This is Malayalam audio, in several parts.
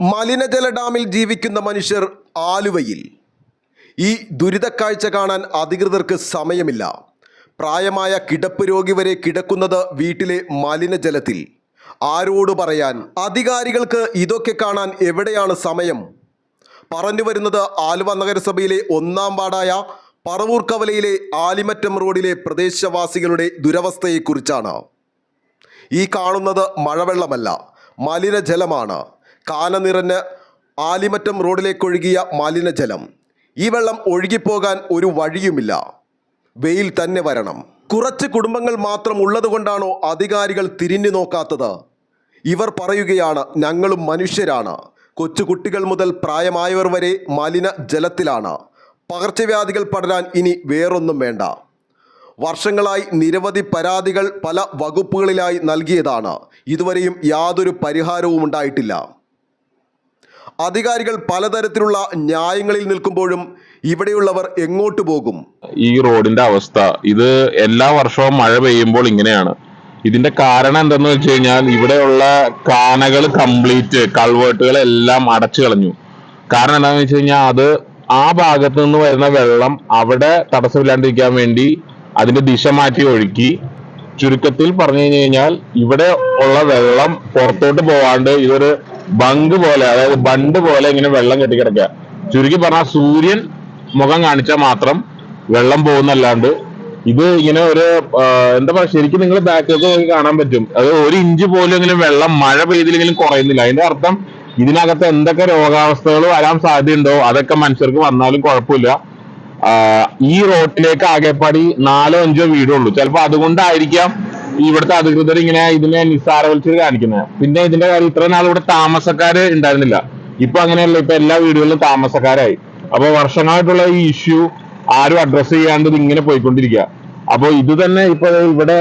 മലിനജല ഡാമിൽ ജീവിക്കുന്ന മനുഷ്യർ ആലുവയിൽ. ഈ ദുരിതക്കാഴ്ച കാണാൻ അധികൃതർക്ക് സമയമില്ല. പ്രായമായ കിടപ്പ് രോഗി വരെ കിടക്കുന്നത് വീട്ടിലെ മലിനജലത്തിൽ. ആരോട് പറയാൻ? അധികാരികൾക്ക് ഇതൊക്കെ കാണാൻ എവിടെയാണ് സമയം? പറഞ്ഞു വരുന്നത് ആലുവ നഗരസഭയിലെ ഒന്നാം വാർഡായ പറവൂർ കവലയിലെ ആലിമറ്റം റോഡിലെ പ്രദേശവാസികളുടെ ദുരവസ്ഥയെക്കുറിച്ചാണ്. ഈ കാണുന്നത് മഴവെള്ളമല്ല മലിനജലമാണ്. കാന നിറഞ്ഞ് ആലിമറ്റം റോഡിലേക്കൊഴുകിയ മാലിന്യജലം. ഈ വെള്ളം ഒഴുകിപ്പോകാൻ ഒരു വഴിയുമില്ല. വെയിൽ തന്നെ വരണം. കുറച്ച് കുടുംബങ്ങൾ മാത്രം ഉള്ളതുകൊണ്ടാണോ അധികാരികൾ തിരിഞ്ഞു നോക്കാത്തത്? ഇവർ പറയുകയാണ് ഞങ്ങളും മനുഷ്യരാണ്. കൊച്ചുകുട്ടികൾ മുതൽ പ്രായമായവർ വരെ മലിന ജലത്തിലാണ് പകർച്ചവ്യാധികൾ പടരാൻ ഇനി വേറൊന്നും വേണ്ട. വർഷങ്ങളായി നിരവധി പരാതികൾ പല വകുപ്പുകളിലായി നൽകിയതാണ്. ഇതുവരെയും യാതൊരു പരിഹാരവും ഉണ്ടായിട്ടില്ല അധികാരികൾ പലതരത്തിലുള്ള ന്യായങ്ങളിൽ നിൽക്കുമ്പോഴും ഇവിടെയുള്ളവർ എങ്ങോട്ട് പോകും? ഈ റോഡിന്റെ അവസ്ഥ ഇത് എല്ലാ വർഷവും മഴ പെയ്യുമ്പോൾ ഇങ്ങനെയാണ്. ഇതിന്റെ കാരണം എന്തെന്ന് വെച്ച് കഴിഞ്ഞാൽ ഇവിടെയുള്ള കാനകൾ കംപ്ലീറ്റ് കൾവേർട്ടുകൾ എല്ലാം അടച്ചു കളഞ്ഞു. കാരണം എന്താണെന്ന് വെച്ച് കഴിഞ്ഞാൽ അത് ആ ഭാഗത്ത് നിന്ന് വരുന്ന വെള്ളം അവിടെ തടസ്സമില്ലാണ്ടിരിക്കാൻ വേണ്ടി അതിന്റെ ദിശ മാറ്റി ഒഴുക്കി. ചുരുക്കത്തിൽ പറഞ്ഞു കഴിഞ്ഞു കഴിഞ്ഞാൽ ഇവിടെ ഉള്ള വെള്ളം പുറത്തോട്ട് പോവാണ്ട് ഇതൊരു ബങ്ക് പോലെ അതായത് ബണ്ട് പോലെ ഇങ്ങനെ വെള്ളം കെട്ടിക്കിടക്കുക ചുരുക്കി പറഞ്ഞാൽ സൂര്യൻ മുഖം കാണിച്ചാൽ മാത്രം വെള്ളം പോകുന്നല്ലാണ്ട് ഇത് ഇങ്ങനെ ഒരു എന്താ പറയാ ശരിക്കും നിങ്ങൾ ബാക്കിലൊക്കെ നോക്കി കാണാൻ പറ്റും. അത് ഒരു ഇഞ്ച് പോലും ഇങ്ങനെ വെള്ളം മഴ പെയ്തില്ലെങ്കിലും കുറയുന്നില്ല. അതിന്റെ അർത്ഥം ഇതിനകത്ത് എന്തൊക്കെ രോഗാവസ്ഥകൾ വരാൻ സാധ്യതയുണ്ടോ അതൊക്കെ മനുഷ്യർക്ക് വന്നാലും കുഴപ്പമില്ല. ഈ റോട്ടിലേക്ക് ആകെപ്പാടി നാലോ അഞ്ചോ വീടുള്ളൂ. ചിലപ്പോ അതുകൊണ്ടായിരിക്കാം ഇവിടുത്തെ അധികൃതർ ഇങ്ങനെ ഇതിനെ നിസ്സാരവൽക്കരിച്ച് കാണിക്കുന്നത് പിന്നെ ഇതിന്റെ കാര്യം ഇത്ര നാൾ ഇവിടെ താമസക്കാര് ഉണ്ടായിരുന്നില്ല. ഇപ്പൊ അങ്ങനെയല്ല ഇപ്പൊ എല്ലാ വീടുകളിലും താമസക്കാരായി. അപ്പൊ വർഷങ്ങളായിട്ടുള്ള ഈ ഇഷ്യൂ ആരും അഡ്രസ് ചെയ്യാണ്ട് ഇങ്ങനെ പോയിക്കൊണ്ടിരിക്കുക അപ്പൊ ഇത് തന്നെ ഇപ്പൊ ഇവിടെ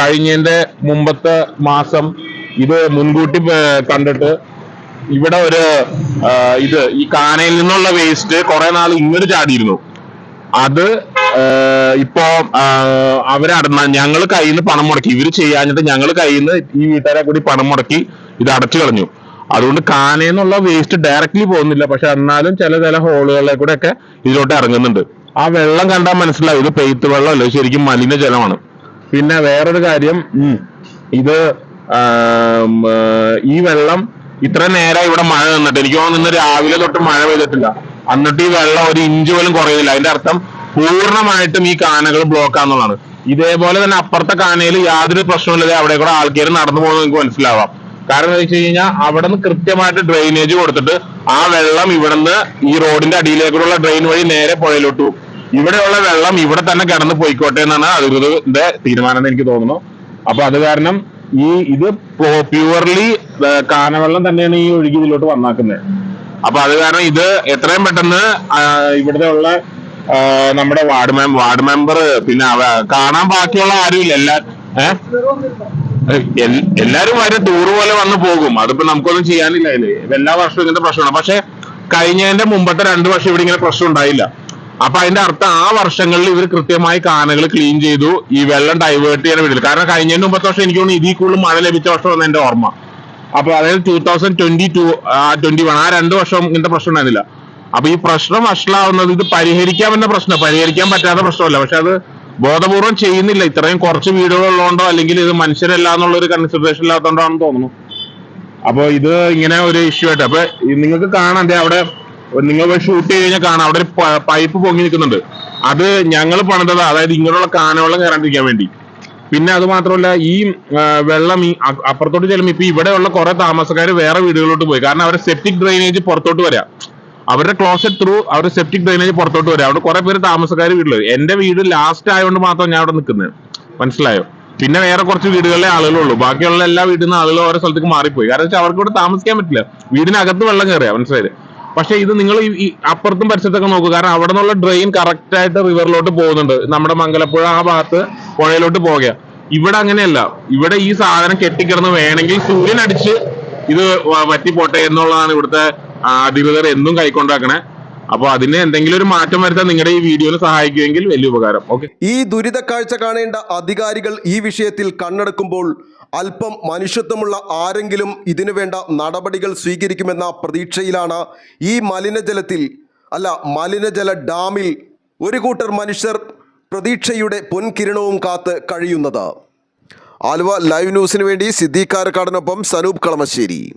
കഴിഞ്ഞതിന്റെ മുമ്പത്തെ മാസം ഇത് മുൻകൂട്ടി കണ്ടിട്ട് ഇവിടെ ഒരു ഇത് ഈ കാനയിൽ നിന്നുള്ള വേസ്റ്റ് കുറെ നാൾ ഇങ്ങോട്ട് ചാടിയിരുന്നു. അത് ഇപ്പോ അവരെ അടന്ന ഞങ്ങൾ കയ്യിൽ നിന്ന് പണം മുടക്കി. ഇവർ ചെയ്യാഞ്ഞിട്ട് ഞങ്ങൾ കയ്യിൽ നിന്ന് ഈ വീട്ടുകാരെ കൂടി പണം മുടക്കി ഇത് അടച്ചു കളഞ്ഞു. അതുകൊണ്ട് കാനയെന്നുള്ള വേസ്റ്റ് ഡയറക്റ്റ്ലി പോകുന്നില്ല. പക്ഷെ എന്നാലും ചില ചില ഹോളുകളിലെ കൂടെ ഒക്കെ ഇതിലോട്ട് ഇറങ്ങുന്നുണ്ട്. ആ വെള്ളം കണ്ടാൽ മനസ്സിലാവും. ഇത് പെയ്ത്ത് വെള്ളമല്ല. ശരിക്കും മലിനജലമാണ് പിന്നെ വേറൊരു കാര്യം. ഇത് ഈ വെള്ളം ഇത്ര നേരം ഇവിടെ മഴ നിന്നിട്ട്. എനിക്ക് തോന്നുന്നു രാവിലെ തൊട്ട് മഴ പെയ്തിട്ടില്ല. എന്നിട്ട് ഈ വെള്ളം ഒരു ഇഞ്ച് പോലും കുറയുന്നില്ല. അതിന്റെ അർത്ഥം പൂർണമായിട്ടും ഈ കാനകൾ ബ്ലോക്ക് ആണെന്നുള്ളതാണ്. ഇതേപോലെ തന്നെ അപ്പുറത്തെ കാനയിൽ യാതൊരു പ്രശ്നമില്ലാതെ അവിടെ കൂടെ ആൾക്കാർ നടന്നു പോകുന്നത് നിങ്ങൾക്ക് മനസ്സിലാവാം. കാരണം എന്താ വെച്ച് കഴിഞ്ഞാൽ അവിടെ നിന്ന് കൃത്യമായിട്ട് ഡ്രെയിനേജ് കൊടുത്തിട്ട് ആ വെള്ളം ഇവിടെ നിന്ന് ഈ റോഡിന്റെ അടിയിലേക്കുള്ള ഡ്രെയിൻ വഴി നേരെ പുഴയിലോട്ട് പോകും. ഇവിടെയുള്ള വെള്ളം ഇവിടെ തന്നെ കിടന്ന് പോയിക്കോട്ടെ എന്നാണ് അധികൃതരുടെ തീരുമാനം എന്ന് എനിക്ക് തോന്നുന്നു. അപ്പൊ അത് കാരണം ഈ ഇത് പ്യുവർലി കാനവെള്ളം തന്നെയാണ് ഈ ഒഴുകി ഇതിലോട്ട് വന്നാക്കുന്നത്. അപ്പൊ അത് കാരണം ഇത് എത്രയും പെട്ടെന്ന് ഇവിടെ ഇവിടുത്തെ ഉള്ള നമ്മുടെ വാർഡ് മെമ്പർ വാർഡ് മെമ്പർ പിന്നെ കാണാൻ ബാക്കിയുള്ള ആരുമില്ല എല്ലാ എല്ലാരും വരെ ടൂർ പോലെ വന്ന് പോകും. അതിപ്പോ നമുക്കൊന്നും ചെയ്യാനില്ല അതിൽ എല്ലാ വർഷവും ഇങ്ങനത്തെ പ്രശ്നമാണ്. പക്ഷെ കഴിഞ്ഞതിന്റെ മുമ്പത്തെ രണ്ട് വർഷം ഇവിടെ ഇങ്ങനെ പ്രശ്നം ഉണ്ടായില്ല. അപ്പൊ അതിന്റെ അർത്ഥം ആ വർഷങ്ങളിൽ ഇവർ കൃത്യമായി കാനകൾ ക്ലീൻ ചെയ്തു. ഈ വെള്ളം ഡൈവേർട്ട് ചെയ്യാൻ വിടില്ല കാരണം കഴിഞ്ഞതിന്റെ മുമ്പത്തെ വർഷം എനിക്ക് തോന്നുന്നു ഇതിൽ കൂടുതൽ മഴ ലഭിച്ച വർഷമാണ് എന്റെ ഓർമ്മ. അപ്പൊ അതായത് two thousand twenty two twenty one ആ രണ്ട് വർഷം ഇങ്ങനത്തെ പ്രശ്നം ഉണ്ടായിരുന്നില്ല. അപ്പൊ ഈ പ്രശ്നം വഷളാവുന്നത് ഇത് പരിഹരിക്കാമെന്ന പ്രശ്നം. പരിഹരിക്കാൻ പറ്റാത്ത പ്രശ്നമല്ല. പക്ഷെ അത് ബോധപൂർവം ചെയ്യുന്നില്ല. ഇത്രയും കുറച്ച് വീടുകൾ ഉള്ളതുകൊണ്ടോ അല്ലെങ്കിൽ ഇത് മനുഷ്യരല്ല എന്നുള്ള ഒരു കൺസിഡറേഷൻ ഇല്ലാത്തതുകൊണ്ടാണെന്ന് തോന്നുന്നു. അപ്പൊ ഇത് ഇങ്ങനെ ഒരു ഇഷ്യൂ ആയിട്ട്. അപ്പൊ നിങ്ങൾക്ക് കാണാം. അവിടെ നിങ്ങൾ ഷൂട്ട് ചെയ്ത് കഴിഞ്ഞാൽ കാണാം. അവിടെ ഒരു പൈപ്പ് പൊങ്ങി നിൽക്കുന്നുണ്ട്. അത് ഞങ്ങൾ പണിതത്. അതായത് ഇങ്ങനെയുള്ള കാനവെള്ളം കയറാണ്ടിരിക്കാൻ വേണ്ടി. പിന്നെ അത് മാത്രമല്ല ഈ വെള്ളം ഈ അപ്പുറത്തോട്ട് ചെല്ലുമ്പോൾ ഇപ്പൊ ഇവിടെയുള്ള കുറെ താമസക്കാർ വേറെ വീടുകളിലോട്ട് പോയി. കാരണം അവരുടെ സെപ്റ്റിക് ഡ്രെയിനേജ് പുറത്തോട്ട് വരാം. അവരുടെ ക്ലോസറ്റ് ത്രൂ അവരുടെ സെപ്റ്റിക് ഡ്രെയിനേജ് പുറത്തോട്ട് വരും. അവിടെ കുറെ പേര് താമസക്കാർ വീട്ടിൽ എന്റെ വീട് ലാസ്റ്റ് ആയതുകൊണ്ട് മാത്രം ഞാൻ അവിടെ നിൽക്കുന്നത് മനസ്സിലായോ? പിന്നെ വേറെ കുറച്ച് വീടുകളിലെ ആളുകളുള്ളൂ ബാക്കിയുള്ള എല്ലാ വീട്ടിൽ നിന്ന് ആളുകൾ ഓരോ സ്ഥലത്തേക്ക് മാറിപ്പോയി. കാരണം വെച്ചാൽ അവർക്ക് ഇവിടെ താമസിക്കാൻ പറ്റില്ല. വീടിനകത്ത് വെള്ളം കയറിയാ മനസ്സിലായത് പക്ഷെ ഇത് നിങ്ങൾ ഈ അപ്പുറത്തും പരിസരത്തൊക്കെ നോക്കുക കാരണം അവിടെ നിന്നുള്ള ഡ്രെയിൻ കറക്റ്റ് ആയിട്ട് റിവറിലോട്ട് പോകുന്നുണ്ട്. നമ്മുടെ മംഗലപ്പുഴ ആ ഭാഗത്ത് പുഴയിലോട്ട് പോകുക ഇവിടെ അങ്ങനെയല്ല. ഇവിടെ ഈ സാധനം കെട്ടിക്കിടന്ന് വേണമെങ്കിൽ സൂര്യൻ അടിച്ച് ഇത് വറ്റിപ്പോട്ടെ എന്നുള്ളതാണ് ഇവിടുത്തെ അധികൃതർ എന്നും കൈക്കൊണ്ടാക്കണേ. അപ്പൊ അതിന് എന്തെങ്കിലും ഒരു മാറ്റം വരുത്താൻ നിങ്ങളുടെ ഈ വീഡിയോയിൽ സഹായിക്കുമെങ്കിൽ വലിയ ഉപകാരം. ഓക്കെ. ഈ ദുരിത കാഴ്ച കാണേണ്ട അധികാരികൾ ഈ വിഷയത്തിൽ കണ്ണെടുക്കുമ്പോൾ അല്പം മനുഷ്യത്വമുള്ള ആരെങ്കിലും ഇതിനു വേണ്ട നടപടികൾ സ്വീകരിക്കുമെന്ന പ്രതീക്ഷയിലാണ് ഈ മലിനജലത്തിൽ അല്ല മലിനജല ഡാമിൽ ഒരു കൂട്ടർ മനുഷ്യർ പ്രതീക്ഷയുടെ പൊൻകിരണവും കാത്ത് കഴിയുന്നത്. ആലുവ ലൈവ് ന്യൂസിന് വേണ്ടി സിദ്ദീഖ് കാരക്കാടിനൊപ്പം സനൂപ് കളമശ്ശേരി.